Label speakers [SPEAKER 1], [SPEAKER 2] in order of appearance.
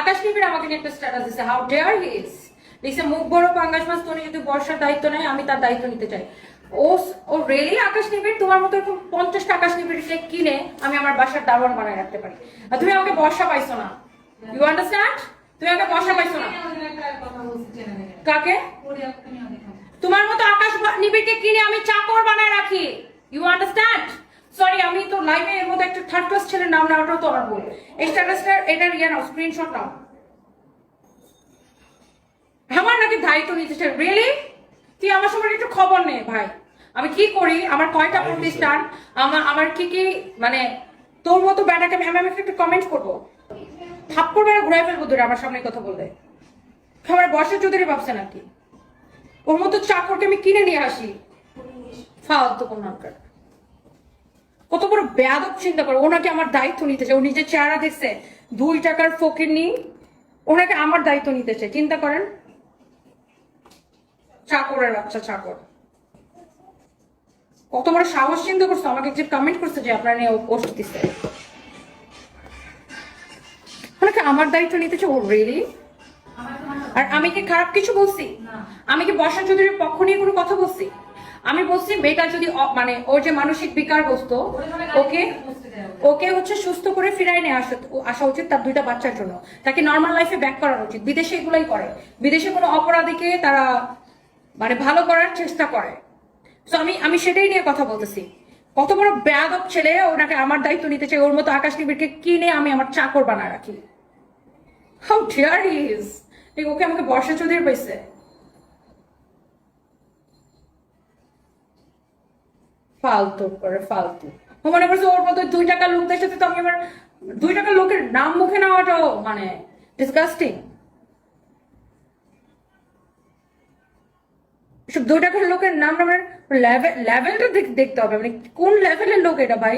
[SPEAKER 1] আকাশ আমাকে স্ট্যাটাস মুখ বড় দায়িত্ব নেয় তার দায়িত্ব নিতে চাই। ও রেলি আকাশ নিবিড় তোমার মতো পঞ্চাশটা আকাশ নিবিড় কিনে আমি আমার বাসার রাখতে পারি। আর তুমি আমাকে বর্ষা পাইছো না। ইউ আন্ডারস্ট্যান্ড তুমি বর্ষা পাইছো না। কাকে? তোমার মতো আকাশ নিবিড়কে কিনে আমি চাকর বানায় রাখি। ইউ আন্ডারস্ট্যান্ড লাইভে এর মধ্যে একটা থার্ড ক্লাস ছেলের নাম নেওয়াটাও তো ভুল। এই স্ট্যাটাসটা এটার ইয়ে নাও স্ক্রিনশট নাও। আমার নাকি দায়িত্ব নিতে চাই। রিয়েলি তুই আমার সম্পর্কে একটু খবর নে ভাই। আমি কি করি? আমার কয়টা প্রতিষ্ঠান? আমার আমার কি কি মানে তোর মতো ব্যাটাকে আমি আমি একটু কমেন্ট করব। থাপ্পড় মেরে ঘুরে ফেলব ধরে আমার সামনে কথা বললে। আমার বর্ষা চৌধুরী ভাবছে নাকি? ওর মতো চাকরকে আমি কিনে নিয়ে আসি। ফালতু কোন নামকার কত বড় বেয়াদব চিন্তা করে। ওনাকে আমার দায়িত্ব নিতে চায় ও নিজের চেহারা দেখছে। দুই টাকার ফকির নি ওনাকে আমার দায়িত্ব নিতে চায় চিন্তা করেন। চাকরের বাচ্চা, চাকর। কত বড় সাহস চিন্তা করছে। আমাকে যে কমেন্ট করছে যে আপনারা নিয়ে পোস্ট দিচ্ছে। ওনাকে আমার দায়িত্ব নিতে চায় ও রিয়েলি আর আমি কি খারাপ কিছু বলছি? আমি কি বর্ষা চৌধুরীর পক্ষ নিয়ে কোনো কথা বলছি? আমি বলছি মেয়েটা যদি মানে ওর যে মানসিক বিকারগ্রস্ত ওকে ওকে। হচ্ছে সুস্থ করে ফিরাই নিয়ে আসা আসা উচিত তার দুইটা বাচ্চার জন্য। তাকে নর্মাল লাইফে ব্যাক করা উচিত। বিদেশে এগুলাই করে। বিদেশে কোনো অপরাধীকে তারা মানে ভালো করার চেষ্টা করে। তো আমি আমি সেটাই নিয়ে কথা বলতেছি। কত বড় বেয়াদব ছেলে ওনাকে আমার দায়িত্ব নিতে চাই ওর মতো আকাশ নিবিড়কে কিনে আমি আমার চাকর বানায় রাখি। হাউ ডিয়ার ইজ ওকে আমাকে বর্ষা চৌধুরী পাইছে ফালতু করে, ফালতু। ও মনে করছে ওর মতো দুই টাকা লোকদের সাথে তো আমি আমার দুই টাকা লোকের নাম মুখে নেওয়াটাও মানে ডিসগাস্টিং সব দুই টাকার লোকের নাম নামের লেভেল লেভেলটা দেখতে হবে মানে কোন লেভেলের লোক এটা ভাই?